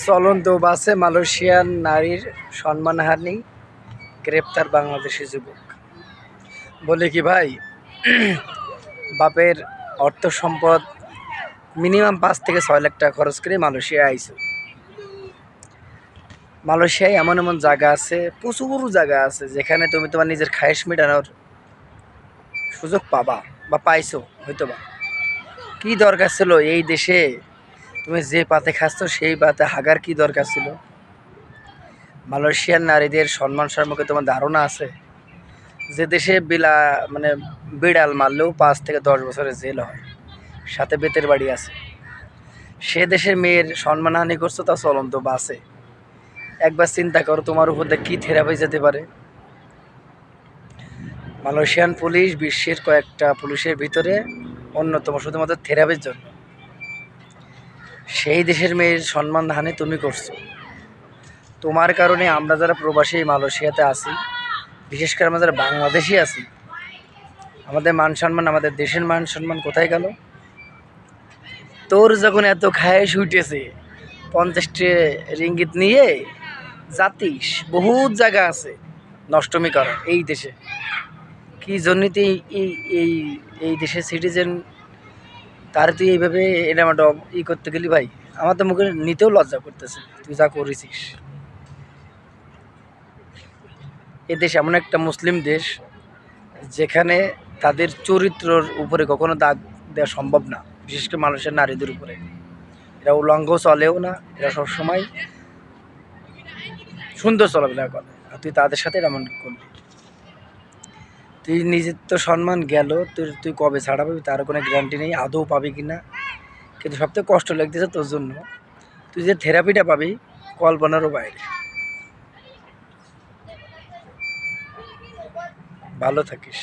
চলন্ত বাসে মালয়েশিয়ান নারীর সম্মানহানি গ্রেপ্তার বাংলাদেশি যুবক। বলে কি ভাই, বাপের অর্থ সম্পদ মিনিমাম পাঁচ থেকে ছয় লাখ টাকা খরচ করে মালয়েশিয়া আইসো মালয়েশিয়ায় এমন এমন জায়গা আছে, প্রচুর জায়গা আছে, যেখানে তুমি তোমার নিজের খায়েশ মেটানোর সুযোগ পাবা বা পাইছো হয়তো বা কী দরকার ছিল এই দেশে তুমি যে পাতে খাচ্ছ, সেই পাতে হাগার কি দরকার ছিল? মালয়েশিয়ার নারীদের সম্মান সম্পর্কে তোমার ধারণা আছে? যে দেশে বিলা মানে বিড়াল মারলেও পাঁচ থেকে দশ বছরের জেল হয়, সাথে বেতের বাড়ি আছে। সে দেশের মেয়ের সম্মানহানি করছ, তা চলন্ত বাসে একবার চিন্তা করো, তোমার উপর দিয়ে কী থেরাপি যেতে পারে? মালয়েশিয়ান পুলিশ বিশ্বের কয়েকটা পুলিশের ভিতরে অন্যতম শুধুমাত্র থেরাপির জন্য। সেই দেশের মেয়ের সম্মান হানি তুমি করছ। তোমার কারণে আমরা যারা প্রবাসী মালয়েশিয়াতে আছি, বিশেষ করে আমরা যারা বাংলাদেশি আছি, আমাদের মান সম্মান, আমাদের দেশের মান সম্মান কোথায় গেল? তোর যখন এত খায়েশ উঠেছে, পঞ্চাশটি রিঙ্গিত নিয়ে জাতিস, বহুত জায়গা আছে নষ্টমী করা এই দেশে। কি জন্য তুই এই এই এই দেশের সিটিজেন তার তুই এইভাবে এটা একটা ই করতে গেলি ভাই। আমার তো মুখে নিতেও লজ্জা করতেছে। তুই যা করেছিস। এ দেশ এমন একটা মুসলিম দেশ যেখানে তাদের চরিত্রর উপরে কখনো দাগ দেওয়া সম্ভব না, বিশেষ করে মানুষের নারীদের উপরে। এরা উলঙ্গ চলেও না, এরা সবসময় সুন্দর চলাফেরা করে। আর তুই তাদের সাথে এমন করলি। তুই নিজের তো সম্মান গেল তুই তুই কবে ছাড়া পাবি তার কোনো গ্যারান্টি নেই, আদৌ পাবি কি না কিন্তু সবথেকে কষ্ট লাগতেছে তোর জন্য। তুই যে থেরাপিটা পাবি, কল্পনারও বাইরে। ভালো থাকিস।